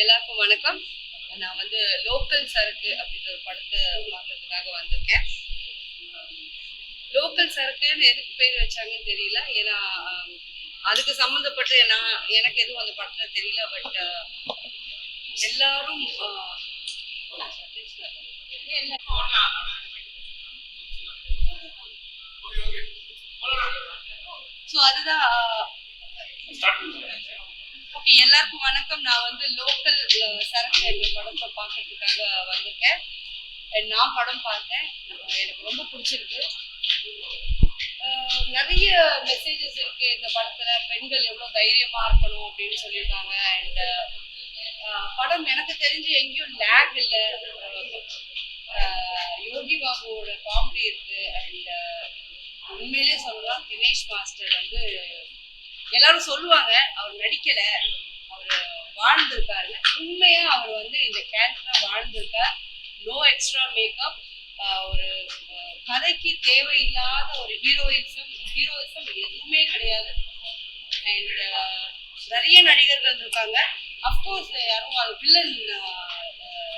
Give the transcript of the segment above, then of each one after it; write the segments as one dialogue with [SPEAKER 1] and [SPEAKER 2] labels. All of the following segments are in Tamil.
[SPEAKER 1] எல்லாருக்கும் வணக்கம். நான் வந்து லோக்கல் சரக்கு அப்படின்ற ஒரு படத்தை பார்க்கறதுக்காக வந்திருக்கேன். லோக்கல் சரக்குன்னு எதுக்கு பேர் வச்சாங்கன்னு தெரியல. ஏன்னா அதுக்கு சம்மந்தப்பட்டு நான் எனக்கு எதுவும் அந்த படத்துல தெரியல பட் எல்லாரும் ஸோ அதுதான் ஓகே எல்லாருக்கும் வணக்கம். நான் வந்து லோக்கல் சரக்கு என்ற படத்தை பார்க்கறதுக்காக வந்திருக்கேன். நான் படம் பார்த்தேன். எனக்கு ரொம்ப பிடிச்சிருக்கு. நிறைய மெசேஜஸ் இருக்கு இந்த படத்துல. பெண்கள் எவ்வளவு தைரியமா இருக்கணும் அப்படின்னு சொல்லியிருக்காங்க. அண்ட் படம் எனக்கு தெரிஞ்சு எங்கேயும் லேக் இல்லை. யோகி பாபுவோட காமெடி இருக்கு. அண்ட் உண்மையிலே சொல்லலாம் தினேஷ் மாஸ்டர் வந்து எல்லாரும் சொல்லுவாங்க அவர் நடிக்கல அவர் வாழ்ந்திருக்காரு. உண்மையா அவர் வந்து இந்த கேரக்டரா வாழ்ந்திருக்கார். நோ எக்ஸ்ட்ரா மேக்கப் ஒரு கதைக்கு தேவையில்லாத ஒரு ஹீரோயிசம் ஹீரோயிசம் எதுவுமே கிடையாது. அண்ட் நிறைய நடிகர்கள் இருக்காங்க. அஃப்கோர்ஸ் யாரும் அது வில்லன்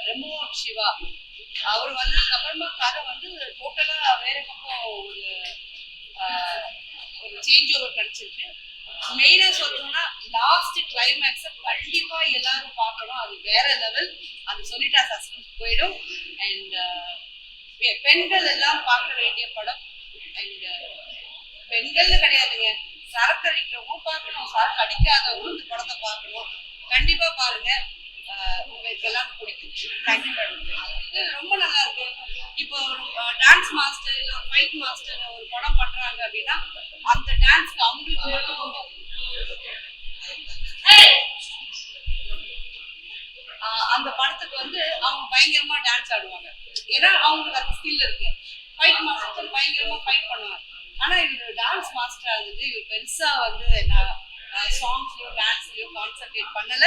[SPEAKER 1] ரெமோ சிவா. அவர் வந்ததுக்கு அப்புறமா கதை வந்து டோட்டலா வேற பக்கம் ஒரு ஒரு சேஞ்ச் ஓவர் கிடைச்சிருக்கு. மெயினா சொல்லணும்னா லாஸ்ட் கிளைமேக்ஸ் கண்டிப்பா எல்லாரும் பார்க்கணும். அது வேற லெவல் அது சொல்லிட்டா சஸ்பென்ஸ் போயிடும். அண்ட் uh, பெண்கள் எல்லாம் பார்க்க வேண்டிய படம். அண்ட் uh, பெண்கள்னு கிடையாதுங்க. சரக்கு அடிக்கிறவங்க பார்க்கணும். சரக்கு அடிக்காதவங்க இந்த படத்தை பார்க்கணும். கண்டிப்பா பாருங்க. Uh, உங்களுக்கு எல்லாம் பிடிக்கும். தேங்க்யூ அந்த படத்துக்கு வந்து அவங்க பயங்கரமா டான்ஸ் ஆடுவாங்க. ஏன்னா அவங்களுக்கு அந்த ஸ்கில் இருக்கு. ஃபைட் மாஸ்டர் பயங்கரமா ஃபைட் பண்ணுவாங்க. ஆனா இவர் டான்ஸ் மாஸ்டர் ஆகுது இவர் பெருசா வந்து சாங்ஸ்லயோ டான்ஸ்லயோ கான்சென்ட்ரேட் பண்ணல.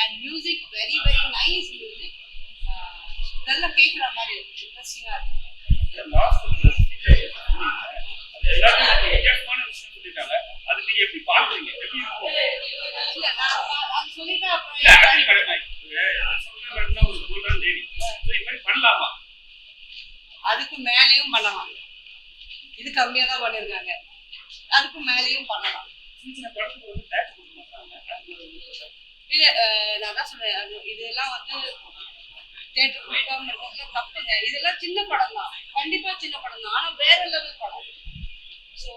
[SPEAKER 1] And music very very nice music நல்லா கேட்குற மாதிரி இருக்கு. இன்ட்ரெஸ்டிங்கா இருக்கு.
[SPEAKER 2] அது நீங்க எப்படி பாக்குறீங்க எப்படி இருக்கும்?
[SPEAKER 1] இல்ல நான் சொல்லிட்டா அப்புறம் அதுக்கு மேலேயும் பண்ணலாம். இது கம்மியாக தான் பண்ணியிருக்காங்க அதுக்கு மேலேயும் பண்ணலாம்.
[SPEAKER 2] சின்ன சின்ன
[SPEAKER 1] நான் தான் சொன்னேன். அது இதெல்லாம் வந்து தேட்டர் கொடுக்காம இருக்கிறதுல தப்புங்க. இதெல்லாம் சின்ன படம் தான். கண்டிப்பா சின்ன படம் தான். ஆனா வேற லெவல் படம். ஸோ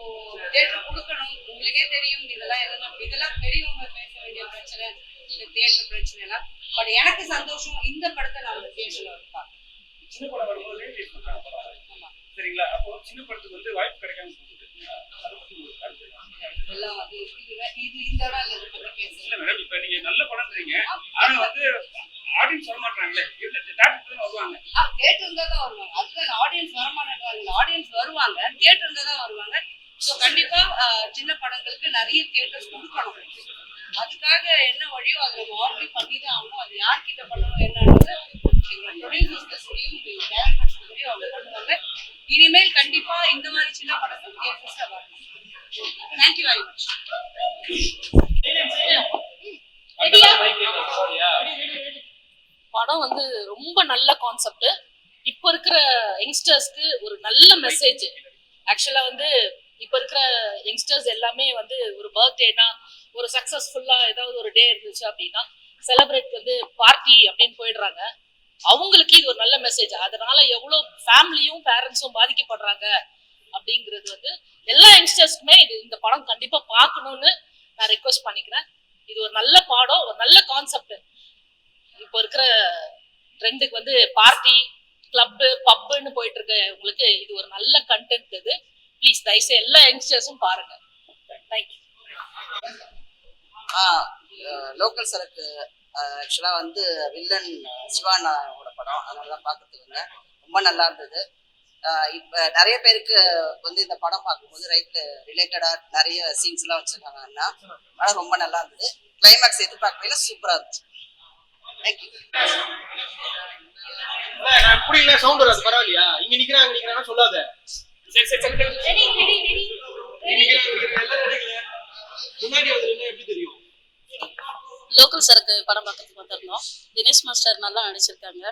[SPEAKER 1] தேட்டர் கொடுக்கணும். உங்களுக்கே தெரியும். இதெல்லாம் எதெல்லாம் இதெல்லாம் பெரியவங்க பேச வேண்டிய பிரச்சனை இந்த தேட்டர் பிரச்சனை எல்லாம் பட் எனக்கு சந்தோஷம். இந்த படத்தை நான் தேட்டர்ல வந்து பார்க்கணும்
[SPEAKER 2] சின்ன படம் வரும்போது லேட் பண்றாங்க படம்.
[SPEAKER 1] ஆமா
[SPEAKER 2] சரிங்களா? அப்போ சின்ன படத்துக்கு வந்து வாய்ப்பு கிடைக்காம போகுது அதை பத்தி உங்களுக்கு கருத்து
[SPEAKER 1] இல்லை
[SPEAKER 2] மேடம் இப்ப நீங்க நல்ல படம்ன்றீங்க ஆனா வந்து ஆடியன்ஸ் வர மாட்டாங்களே தேட்டருக்கு தான் வருவாங்க?
[SPEAKER 1] தேட்டர் இருந்தா தான் வருவாங்க. அதுதான் ஆடியன்ஸ் வரமாட்டாங்க. ஆடியன்ஸ் வருவாங்க. தேட்டர் இருந்தா தான் வருவாங்க. ஸோ கண்டிப்பா சின்ன படங்களுக்கு நிறைய தியேட்டர்ஸ் கொடுக்கணும். அதுக்காக என்ன வழியோ அதை நம்ம ஆர்டர் பண்ணி தான் ஆகணும். அது யார்கிட்ட பண்ணணும் என்னன்றது எங்களோட சொல்லியும் டேரக்டர்ஸ் சொல்லியும் அவங்க பண்ணுவாங்க இனிமேல் கண்டிப்பா இந்த மாதிரி சின்ன படங்கள் தியேட்டர்ஸ்ல வரணும். தேங்க்யூ வெரி மச்
[SPEAKER 3] படம் வந்து ரொம்ப நல்ல கான்செப்ட் இப்போ இருக்கிற யங்ஸ்டர்ஸ்க்கு ஒரு நல்ல மெசேஜ் ஆக்சுவலா வந்து இப்போ இருக்கிற யங்ஸ்டர்ஸ் எல்லாமே வந்து ஒரு பர்த்டேனா ஒரு சக்சஸ்ஃபுல்லா ஏதாவது ஒரு டே இருந்துச்சு அப்படின்னா செலிப்ரேட் வந்து பார்ட்டி அப்படின்னு போயிடுறாங்க. அவங்களுக்கு இது ஒரு நல்ல மெசேஜ் அதனால எவ்வளோ ஃபேமிலியும் பேரண்ட்ஸும் பாதிக்கப்படுறாங்க அப்படிங்கிறது வந்து எல்லா யங்ஸ்டர்ஸ்க்குமே இது இந்த படம் கண்டிப்பாக பார்க்கணும்னு நான் ரெக்வஸ்ட் பண்ணிக்கிறேன். இது ஒரு நல்ல பாடம் ஒரு நல்ல கான்செப்ட் இப்போ இருக்கிற ட்ரெண்டுக்கு வந்து பார்ட்டி கிளப்பு பப்புன்னு போயிட்டு இருக்க உங்களுக்கு இது ஒரு நல்ல கண்டென்ட் இது. ப்ளீஸ் தயவுசெய்து எல்லா யங்ஸ்டர்ஸும் பாருங்க. தேங்க்யூ
[SPEAKER 4] லோக்கல் சரக்கு ஆக்சுவலாக வந்து வில்லன் சிவானா படம். அதனால தான் பார்க்கறதுக்கு வந்தேன் ரொம்ப நல்லா இருந்தது. இப்போ நிறைய பேருக்கு வந்து இந்த படம் பார்க்கும்போது ரைட்ல ரிலேட்டடாக நிறைய சீன்ஸ்லாம் வச்சுருக்காங்கன்னா ஆனால் ரொம்ப நல்லா இருந்தது. கிளைமேக்ஸ் எதிர்பார்க்கவே சூப்பராக இருந்துச்சு. தேங்க்யூ
[SPEAKER 5] இல்ல, நான் புரியல சவுண்ட் வராது பரவாயில்லையா? இங்க நிக்கிறாங்க நிக்கிறாங்க சொல்லாத.
[SPEAKER 2] சரி சரி சரி.
[SPEAKER 5] முன்னாடி வந்து எப்படி தெரியும்?
[SPEAKER 6] லோக்கல் சரக்கு படம் பார்க்கறதுக்கு வந்திருந்தோம். தினேஷ் மாஸ்டர் நல்லா நடிச்சிருக்காங்க.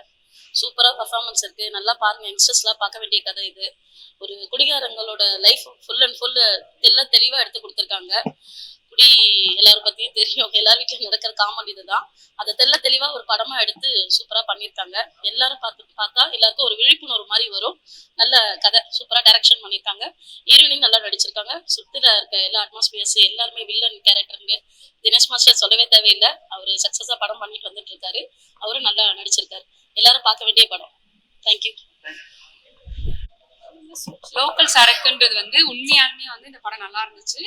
[SPEAKER 6] சூப்பராக பர்ஃபார்மன்ஸ் இருக்கு. நல்லா பாருங்க யங்ஸ்டர்ஸ்லாம் பார்க்க வேண்டிய கதை இது. ஒரு குடிகாரங்களோட லைஃப் ஃபுல் அண்ட் ஃபுல் தெல்ல தெளிவாக எடுத்து கொடுத்துருக்காங்க. எப்படி எல்லாரும் பத்தியும் தெரியும். எல்லார் வீட்டிலும் நடக்கிற காமெடி இதுதான். அதை தெல்ல தெளிவாக ஒரு படமாக எடுத்து சூப்பராக பண்ணியிருக்காங்க எல்லாரும் பார்த்து பார்த்தா எல்லாருக்கும் ஒரு விழிப்புணர்வு மாதிரி வரும். நல்ல கதை சூப்பராக டைரக்ஷன் பண்ணியிருக்காங்க ஈவினிங் நல்லா நடிச்சிருக்காங்க. சுற்றில இருக்க எல்லா அட்மாஸ்பியர்ஸ் எல்லாருமே வில்லன் கேரக்டருங்க தினேஷ் மாஸ்டர் சொல்லவே தேவையில்லை. அவர் சக்ஸஸாக படம் பண்ணிட்டு வந்துட்டு இருக்காரு. அவரும் நல்லா நடிச்சிருக்காரு. எல்லாரும் பார்க்க வேண்டிய படம். தேங்க்யூ
[SPEAKER 7] லோக்கல் சரக்குன்றது வந்து உண்மையாலுமே வந்து இந்த படம் நல்லா இருந்துச்சு.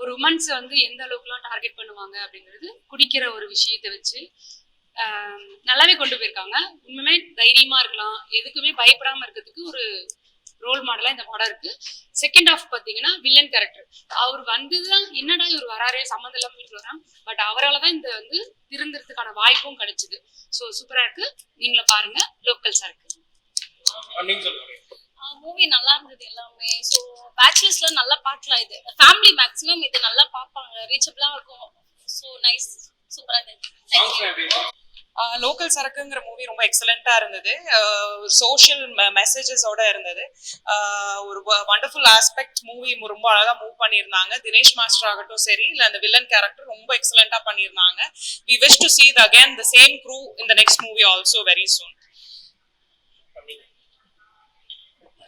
[SPEAKER 7] ஒரு உமன்ஸ் வந்து எந்த அளவுக்குலாம் டார்கெட் பண்ணுவாங்க அப்படிங்கிறது குடிக்கிற ஒரு விஷயத்தை வச்சு நல்லாவே கொண்டு போயிருக்காங்க. உண்மையுமே தைரியமா இருக்கலாம். எதுக்குமே பயப்படாம இருக்கிறதுக்கு ஒரு ரோல் மாடலாக இந்த படம் இருக்கு. செகண்ட் ஹாஃப் பாத்தீங்கன்னா வில்லன் கேரக்டர் அவர் வந்துதான் என்னடா இவர் வராரு சம்மந்தம் இல்லாமல் வீட்டுக்கு வரான். பட் அவரால தான் இந்த வந்து திருந்துறதுக்கான வாய்ப்பும் கிடைச்சிது. ஸோ சூப்பரா இருக்கு. நீங்களும் பாருங்க. லோக்கல் சரக்கு.
[SPEAKER 6] மூவி நல்லா இருந்தது எல்லாமே. ஸோ பேச்சுலர்ஸ்ல நல்லா பார்க்கலாம் இது. ஃபேமிலி மேக்ஸிமம் இது நல்லா பார்ப்பாங்க. ரீச்சபிளா இருக்கும். ஸோ நைஸ் சூப்பரா இருந்தது.
[SPEAKER 8] லோக்கல் சரக்குங்கிற மூவி ரொம்ப எக்ஸலண்டா இருந்தது. சோஷியல் மெசேஜஸோட இருந்தது. ஒரு வண்டர்ஃபுல் ஆஸ்பெக்ட் மூவி ரொம்ப அழகா மூவ் பண்ணியிருந்தாங்க. தினேஷ் மாஸ்டர் ஆகட்டும் சரி இல்ல அந்த வில்லன் கேரக்டர் ரொம்ப எக்ஸலண்டா பண்ணியிருந்தாங்க. We wish to see the again the same crew இந்த next movie also very soon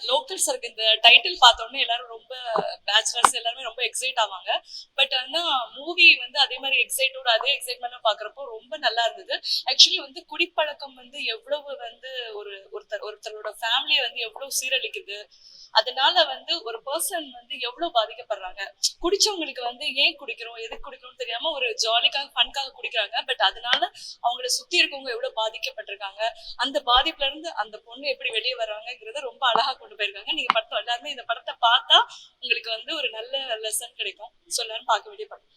[SPEAKER 8] soon
[SPEAKER 9] local சர்க்கு இந்த டைட்டில் பார்த்தோன்னே எல்லாரும் ரொம்ப பேச்சுலர்ஸ் எல்லாருமே ரொம்ப எக்ஸைட் ஆவாங்க. பட் ஆனால் மூவி வந்து அதே மாதிரி எக்ஸைட்டோட அதே எக்ஸைட்மெண்ட் பார்க்குறப்போ ரொம்ப நல்லா இருந்தது. ஆக்சுவலி வந்து குடிப்பழக்கம் வந்து எவ்வளவு வந்து ஒரு ஒருத்தர் ஒருத்தரோட ஃபேமிலியை வந்து எவ்வளவு சீரழிக்குது. அதனால வந்து ஒரு பர்சன் வந்து எவ்வளவு பாதிக்கப்படுறாங்க. குடிச்சவங்களுக்கு வந்து ஏன் குடிக்கிறோம் எதுக்கு குடிக்கணும்னு தெரியாம ஒரு ஜாலிக்காக ஃபன்காக குடிக்கிறாங்க. பட் அதனால அவங்கள சுத்தி இருக்கவங்க எவ்வளவு பாதிக்கப்பட்டிருக்காங்க அந்த பாதிப்புல இருந்து அந்த பொண்ணு எப்படி வெளியே வர்றாங்கிறத ரொம்ப அழகா கொண்டு போயிருக்காங்க. நீங்க படத்தை எல்லாருமே இந்த படத்தை பார்த்தா உங்களுக்கு வந்து ஒரு நல்ல லெசன் கிடைக்கும். ஸோ எல்லாரும் பார்க்க வேண்டிய படம்.